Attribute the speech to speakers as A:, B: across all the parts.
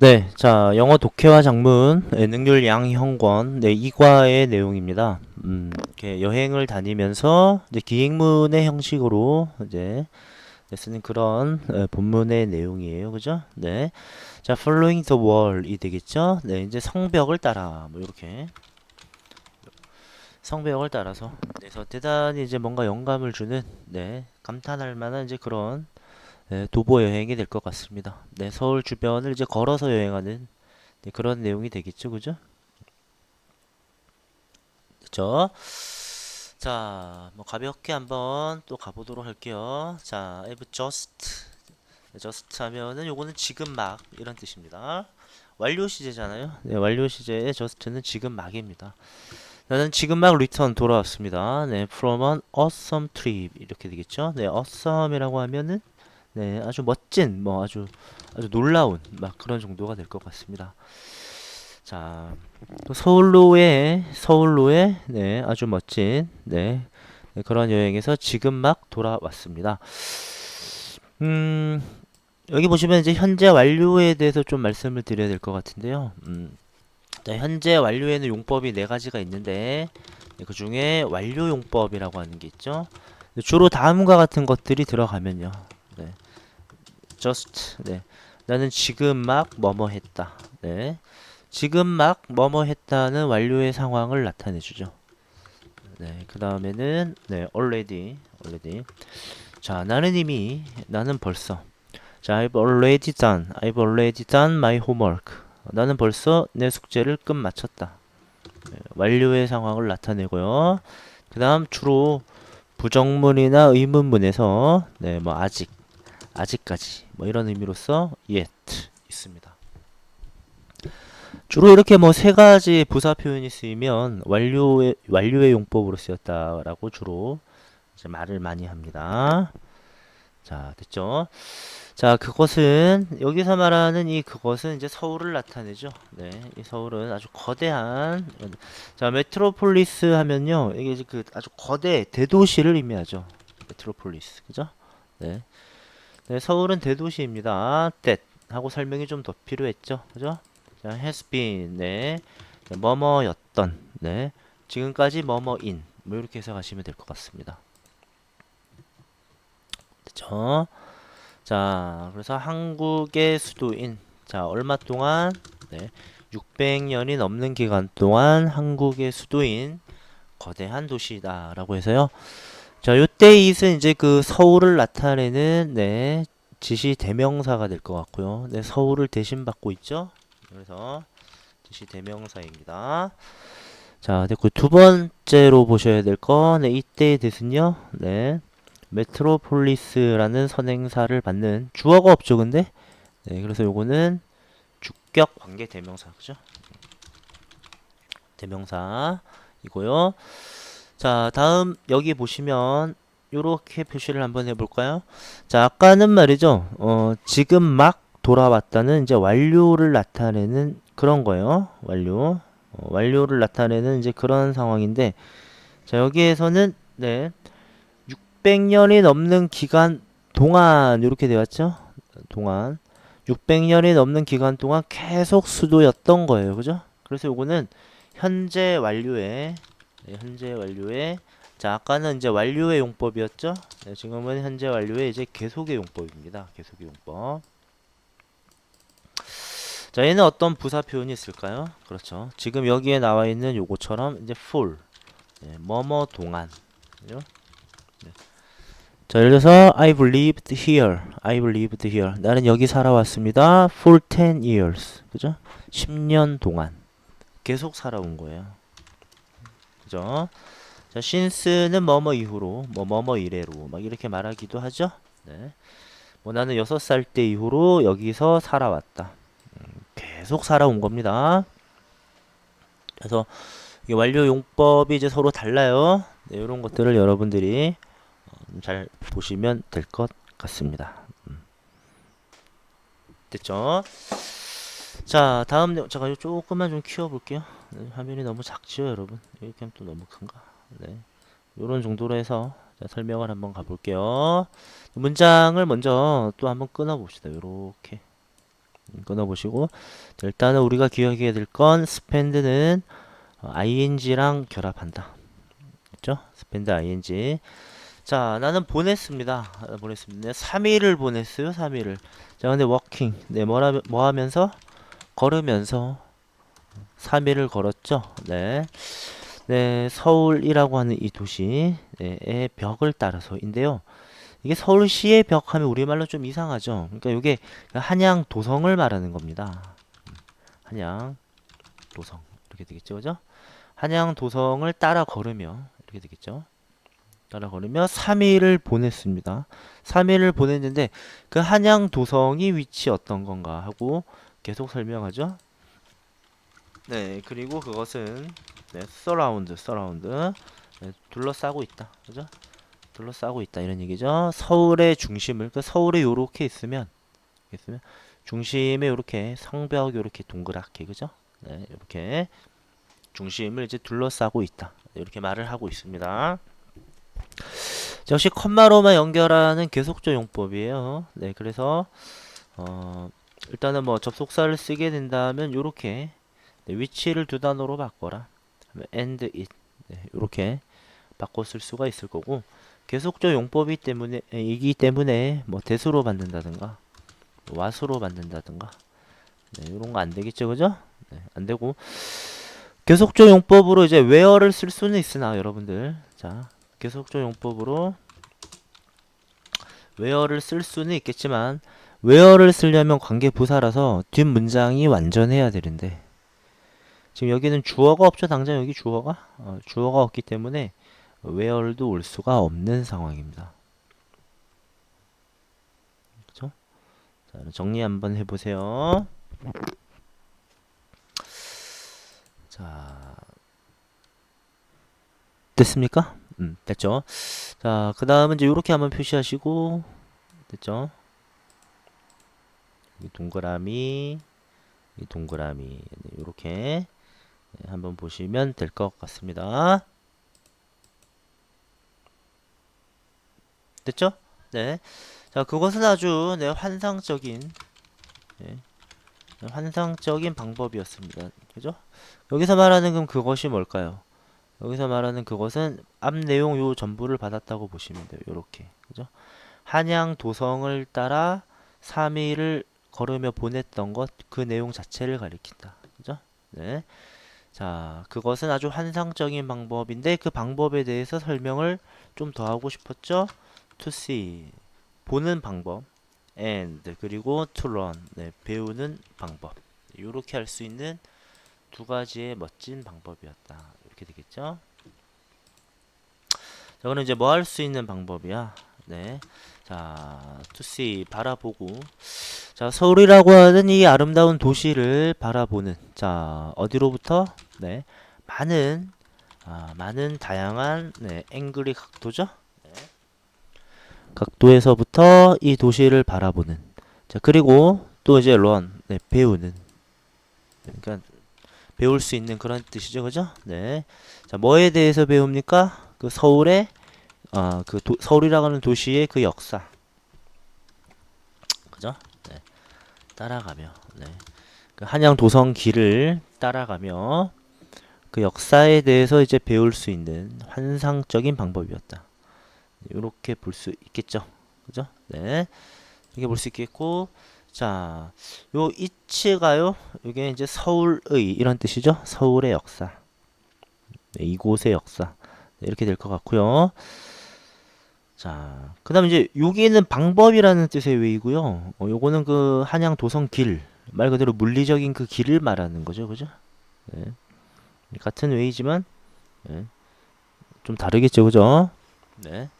A: 네, 자, 영어 독해와 장문, 네, 능률 양형권, 네, 이과의 내용입니다. 음, 이렇게 여행을 다니면서 이제 기행문의 형식으로 이제 네, 쓰는 그런 에, 본문의 내용이에요. 그죠? 네. 자, following the wall이 되겠죠? 네, 이제 성벽을 따라, 뭐, 이렇게. 성벽을 따라서. 네, 그래서 대단히 이제 뭔가 영감을 주는, 네, 감탄할 만한 이제 그런 네, 도보 여행이 될 것 같습니다. 네, 서울 주변을 이제 걸어서 여행하는 네, 그런 내용이 되겠죠, 그죠? 그죠? 자, 뭐 가볍게 한번 또 가보도록 할게요. 자, I've just, 네, just 하면은 요거는 지금 막 이런 뜻입니다. 완료 시제잖아요. 네, 완료 시제의 just는 지금 막입니다. 나는 지금 막 return 돌아왔습니다. 네, from an awesome trip 이렇게 되겠죠. 네, awesome이라고 하면은 네, 아주 멋진, 뭐 아주 아주 놀라운 막 그런 정도가 될 것 같습니다. 자, 또 서울로의 서울로의 네, 아주 멋진 네, 네, 그런 여행에서 지금 막 돌아왔습니다. 음, 여기 보시면 이제 현재 완료에 대해서 좀 말씀을 드려야 될 것 같은데요. 음, 자, 현재 완료에는 용법이 네 가지가 있는데 네, 그 중에 완료 용법이라고 하는 게 있죠. 주로 다음과 같은 것들이 들어가면요. 네. just 네. 나는 지금 막 뭐뭐 했다. 네. 지금 막 뭐뭐 했다는 완료의 상황을 나타내 주죠. 네. 그다음에는 네, already already. 자, 나는 이미 나는 벌써 자, I've already done. I've already done my homework. 나는 벌써 내 숙제를 끝 마쳤다. 네, 완료의 상황을 나타내고요. 그다음 주로 부정문이나 의문문에서 네, 뭐 아직 아직까지 뭐 이런 의미로서 yet 있습니다. 주로 이렇게 뭐 세 가지 부사 표현이 쓰이면 완료의 완료의 용법으로 쓰였다라고 주로 이제 말을 많이 합니다. 자, 됐죠? 자, 그것은 여기서 말하는 이 그것은 이제 서울을 나타내죠. 네, 이 서울은 아주 거대한 자, 메트로폴리스 하면요. 이게 이제 그 아주 거대 대도시를 의미하죠. 메트로폴리스. 그죠? 네. 네, 서울은 대도시입니다. that 하고 설명이 좀 더 필요했죠. 그죠? 자, has been. 네. 네, 뭐뭐였던. 네. 지금까지 뭐뭐인. 뭐 이렇게 해석하시면 될 것 같습니다. 그죠? 자, 그래서 한국의 수도인. 자, 얼마 동안? 네. 600년이 넘는 기간 동안 한국의 수도인 거대한 도시다라고 해서요. 자, 요때 it은 이제 그 서울을 나타내는 네, 지시 대명사가 될 것 같고요. 네, 서울을 대신 받고 있죠. 그래서 지시 대명사입니다. 자, 됐고 두 번째로 보셔야 될 거, 네, 이때의 뜻은요. 네, 메트로폴리스라는 선행사를 받는 주어가 없죠, 근데. 네, 그래서 요거는 주격 관계 대명사, 그죠? 대명사이고요. 자, 다음 여기 보시면 요렇게 표시를 한번 해볼까요? 자, 아까는 말이죠. 어, 지금 막 돌아왔다는 이제 완료를 나타내는 그런 거예요. 완료. 어, 완료를 나타내는 이제 그런 상황인데, 자, 여기에서는, 네, 600년이 넘는 기간 동안, 이렇게 되었죠? 동안. 600년이 넘는 기간 동안 계속 수도였던 거예요. 그죠? 그래서 요거는 현재 완료에, 네, 현재 완료에, 자, 아까는 이제 완료의 용법이었죠? 네, 지금은 현재 완료의 이제 계속의 용법입니다. 계속의 용법. 자, 얘는 어떤 부사 표현이 있을까요? 그렇죠. 지금 여기에 나와 있는 요거처럼 이제 full, 네, 뭐뭐 동안, 그죠? 네. 자, 예를 들어서 I've lived here, I've lived here. 나는 여기 살아왔습니다. for 10 years, 그죠? 10년 동안 계속 살아온 거예요. 그죠? 자, since는 뭐뭐 이후로, 뭐 뭐뭐 이래로 막 이렇게 말하기도 하죠. 네. 뭐 나는 6살 때 이후로 여기서 살아왔다. 음, 계속 살아온 겁니다. 그래서 이 완료 용법이 이제 서로 달라요. 네, 이런 것들을 여러분들이 어, 잘 보시면 될 것 같습니다. 음. 됐죠? 자, 다음 제가 조금만 좀 키워볼게요. 네, 화면이 너무 작죠, 여러분? 이렇게 하면 또 너무 큰가? 네. 요런 정도로 해서 자, 설명을 한번 가볼게요. 문장을 먼저 또 한번 끊어 봅시다. 요렇게. 음, 끊어 보시고 자, 일단은 우리가 기억해야 될건 spend는 어, ing랑 결합한다. 그렇죠? spend ing. 자, 나는 보냈습니다. 아, 보냈습니다. 3일을 보냈어요. 3일을. 자, 근데 working. 네, 뭐라 뭐 하면서 걸으면서 3일을 걸었죠. 네. 네, 서울이라고 하는 이 도시의 벽을 따라서인데요. 이게 서울시의 벽 하면 우리말로 좀 이상하죠. 그러니까 이게 한양 도성을 말하는 겁니다. 한양 도성 이렇게 되겠죠, 그죠? 한양 도성을 따라 걸으며 이렇게 되겠죠. 따라 걸으며 3일을 보냈습니다. 3일을 보냈는데 그 한양 도성이 위치 어떤 건가 하고 계속 설명하죠. 네, 그리고 그것은 네, surround, surround 네, 둘러싸고 있다, 그죠? 둘러싸고 있다 이런 얘기죠. 서울의 중심을 그 서울에 요렇게 있으면 있으면 중심에 요렇게 성벽 요렇게 동그랗게 그죠? 네, 이렇게 중심을 이제 둘러싸고 있다. 이렇게 말을 하고 있습니다. 자, 역시 컴마로만 연결하는 계속적 용법이에요. 네, 그래서 어, 일단은 뭐 접속사를 쓰게 된다면 요렇게 네, 위치를 두 단어로 바꿔라. and it 네, 이렇게 바꿔 쓸 수가 있을 거고 계속적 용법이 때문에 이기 때문에 뭐 대수로 받는다든가 와수로 받는다든가 네, 이런 거 안 되겠죠, 그죠? 네, 안 되고 계속적 용법으로 이제 where를 쓸 수는 있으나 여러분들 자 계속적 용법으로 where를 쓸 수는 있겠지만 where를 쓰려면 관계 부사라서 뒷 문장이 완전해야 되는데 지금 여기는 주어가 없죠. 당장 여기 주어가 어, 주어가 없기 때문에 where도 올 수가 없는 상황입니다. 그렇죠? 자, 정리 한번 해보세요. 자, 됐습니까? 음, 됐죠? 자, 그 다음은 이제 이렇게 한번 표시하시고, 됐죠? 이 동그라미, 이 동그라미, 이렇게 네, 한번 보시면 될 것 같습니다. 됐죠? 네. 자, 그것은 아주 네, 환상적인 네, 환상적인 방법이었습니다. 그죠? 여기서 말하는 그럼 그것이 뭘까요? 여기서 말하는 그것은 앞 내용 요 전부를 받았다고 보시면 돼요. 요렇게. 그죠? 한양 도성을 따라 3일을 걸으며 보냈던 것, 그 내용 자체를 가리킨다. 그죠? 네. 자, 그것은 아주 환상적인 방법인데 그 방법에 대해서 설명을 좀 더 하고 싶었죠? to see 보는 방법 and 그리고 to learn 네, 배우는 방법. 이렇게 할 수 있는 두 가지의 멋진 방법이었다. 이렇게 되겠죠? 자 그럼 이제 뭐 할 수 있는 방법이야? 네. 자, to see 바라보고 자, 서울이라고 하는 이 아름다운 도시를 바라보는 자, 어디로부터 네. 많은 아, 많은 다양한 네, 앵글이 각도죠. 네. 각도에서부터 이 도시를 바라보는 자, 그리고 또 이제 런 네, 배우는 그러니까 배울 수 있는 그런 뜻이죠. 그죠? 네. 자, 뭐에 대해서 배웁니까? 그 서울의 아, 그 도, 서울이라고 하는 도시의 그 역사. 그죠? 네. 따라가며, 네. 그 한양 도성 길을 따라가며 그 역사에 대해서 이제 배울 수 있는 환상적인 방법이었다. 이렇게 볼 수 있겠죠. 그죠? 네. 이렇게 볼 수 있겠고, 자, 요 이치가요. 이게 이제 서울의 이런 뜻이죠. 서울의 역사. 네, 이곳의 역사. 네, 이렇게 될 것 같고요. 자, 그 다음에 이제 여기는 방법이라는 뜻의 외이고요. 어, 요거는 그 한양 도성 길, 말 그대로 물리적인 그 길을 말하는 거죠. 그죠? 네. 같은 외이지만, 네. 좀 다르겠죠. 그죠? 네.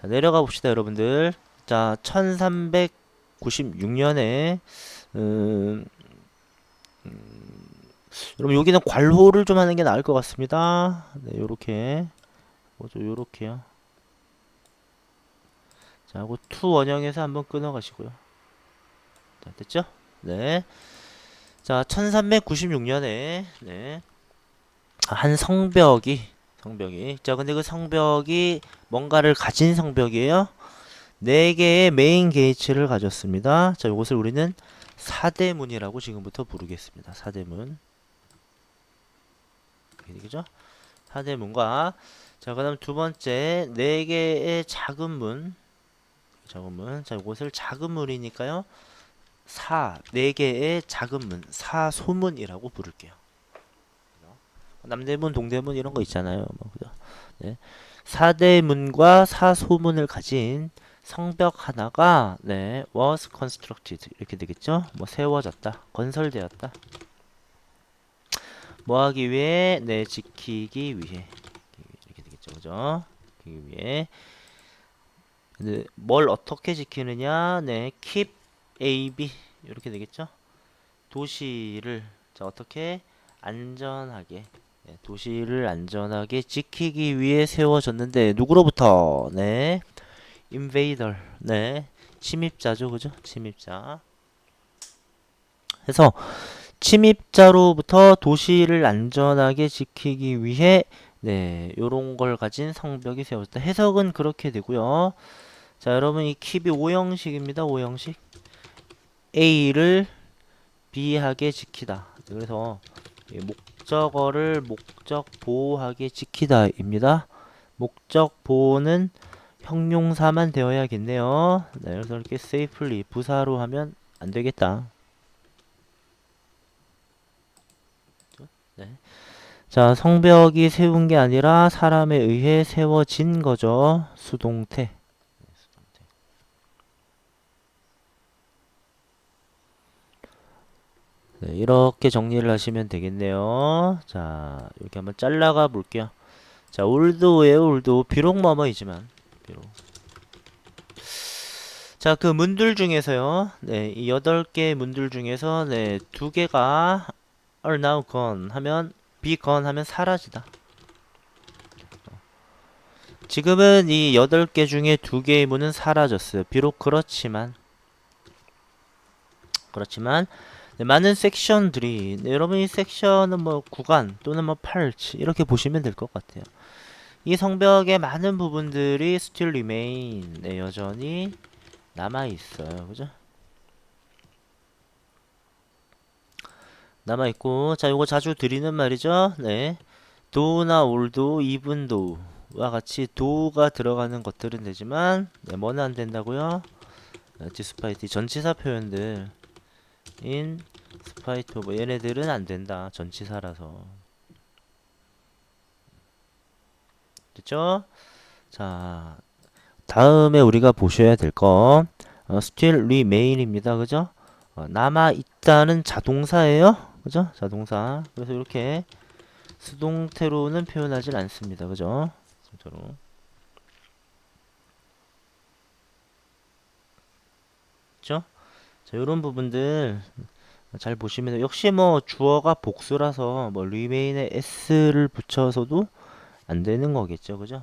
A: 자, 내려가 봅시다, 여러분들. 자, 1396년에, 음, 음, 여러분, 여기는 괄호를 좀 하는 게 나을 것 같습니다. 네, 요렇게. 뭐죠, 요렇게요. 자, 하고 투 원형에서 한번 끊어 가시고요. 자, 됐죠? 네. 자, 1396년에 네. 한 성벽이 성벽이 자, 근데 그 성벽이 뭔가를 가진 성벽이에요. 네 개의 메인 게이츠를 가졌습니다. 자, 이것을 우리는 사대문이라고 지금부터 부르겠습니다. 사대문. 그죠? 사대문과 자, 그다음 두 번째 네 개의 작은 문. 작은 문. 자, 이것을 작은 문이니까요. 사, 네 개의 작은 문, 사소문이라고 부를게요. 남대문, 동대문 이런 거 있잖아요. 뭐, 그죠? 네. 사대문과 사소문을 가진 성벽 하나가 네, was constructed 이렇게 되겠죠? 뭐 세워졌다, 건설되었다. 뭐 하기 위해? 네, 지키기 위해. 이렇게 되겠죠. 그죠? 지키기 위해. 네, 뭘 어떻게 지키느냐? 네, keep A, B 이렇게 되겠죠? 도시를 자, 어떻게 안전하게 네, 도시를 안전하게 지키기 위해 세워졌는데 누구로부터? 네. invader. 네. 침입자죠. 그죠? 침입자. 그래서 침입자로부터 도시를 안전하게 지키기 위해 네, 요런 걸 가진 성벽이 세워졌다. 해석은 그렇게 되고요. 자, 여러분 이 킵이 오형식입니다. 오형식. A를 B하게 지키다. 그래서 목적어를 목적 보호하게 지키다입니다. 목적 보호는 형용사만 되어야겠네요. 네, 그래서 이렇게 safely 부사로 하면 안 되겠다. 네. 자, 성벽이 세운 게 아니라 사람에 의해 세워진 거죠. 수동태. 네, 이렇게 정리를 하시면 되겠네요. 자, 이렇게 한번 잘라가 볼게요. 자, 올드예요, 올드. 비록 뭐뭐이지만, 비록. 자, 그 문들 중에서요. 네, 이 여덟 개 문들 중에서 네, 두 개가 are now gone 하면 be gone 하면 사라지다. 지금은 이 여덟 개 중에 두 개의 문은 사라졌어요. 비록 그렇지만 그렇지만 네, 많은 섹션들이 네, 여러분 이 섹션은 뭐 구간 또는 뭐 팔치 이렇게 보시면 될 것 같아요. 이 성벽의 많은 부분들이 still remain 네, 여전히 남아 있어요. 그죠? 남아 있고 자 요거 자주 드리는 말이죠. 네. 도나 올도 이분 도 와 같이 도가 들어가는 것들은 되지만 네, 뭐는 안 된다고요? 디스파이트 전치사 표현들 인 스파이트 뭐 얘네들은 안 된다. 전치사라서. 됐죠? 자, 다음에 우리가 보셔야 될거 어, still remain입니다. 그죠? 어, 남아 있다는 자동사예요. 그죠? 자동사. 그래서 이렇게 수동태로는 표현하진 않습니다. 그죠? 수동태로. 그죠? 자, 이런 부분들 잘 보시면 역시 뭐 주어가 복수라서 뭐 remain에 s를 붙여서도 안 되는 거겠죠. 그죠?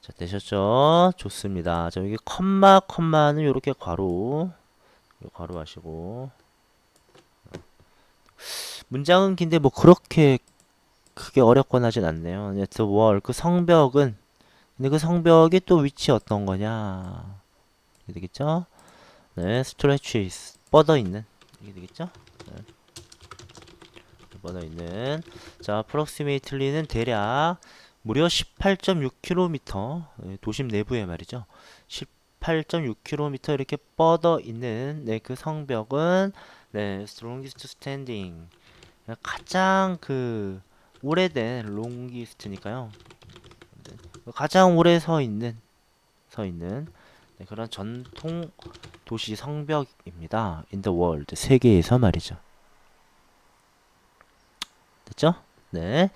A: 자, 되셨죠? 좋습니다. 자, 여기 컴마, 컴마는 이렇게 괄호. 괄호 하시고. 문장은 긴데 뭐 그렇게 크게 어렵거나 하진 않네요. The wall, 그 성벽은 근데 그 성벽이 또 위치 어떤 거냐? 이게 되겠죠? 네, stretches, 뻗어 있는. 이게 되겠죠? 네. 뻗어 있는. 자, approximately는 대략 무려 18.6km, 네, 도심 내부에 말이죠. 18.6km 이렇게 뻗어 있는 네, 그 성벽은 네, strongest standing. 가장 그 오래된 longest니까요. 가장 오래 서 있는 서 있는 네, 그런 전통 도시 성벽입니다. In the 세계에서 말이죠. 됐죠? 네.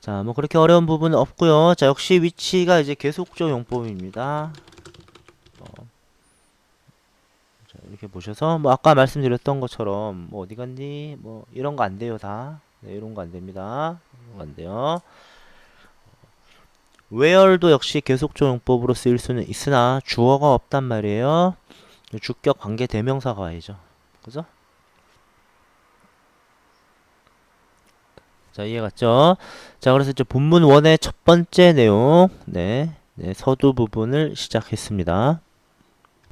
A: 자, 뭐 그렇게 어려운 부분은 없고요. 자, 역시 위치가 이제 계속적 용법입니다. 어. 자, 이렇게 보셔서 뭐 아까 말씀드렸던 것처럼 뭐 어디 갔니? 뭐 이런 거 안 돼요, 다. 네, 이런 거 안 됩니다. 이런 거 안 돼요. Where도 역시 계속적 용법으로 쓰일 수는 있으나 주어가 없단 말이에요. 주격 관계 대명사가 와야죠. 그죠? 자, 이해갔죠? 자, 그래서 이제 본문 원의 첫 번째 내용, 네, 네, 서두 부분을 시작했습니다.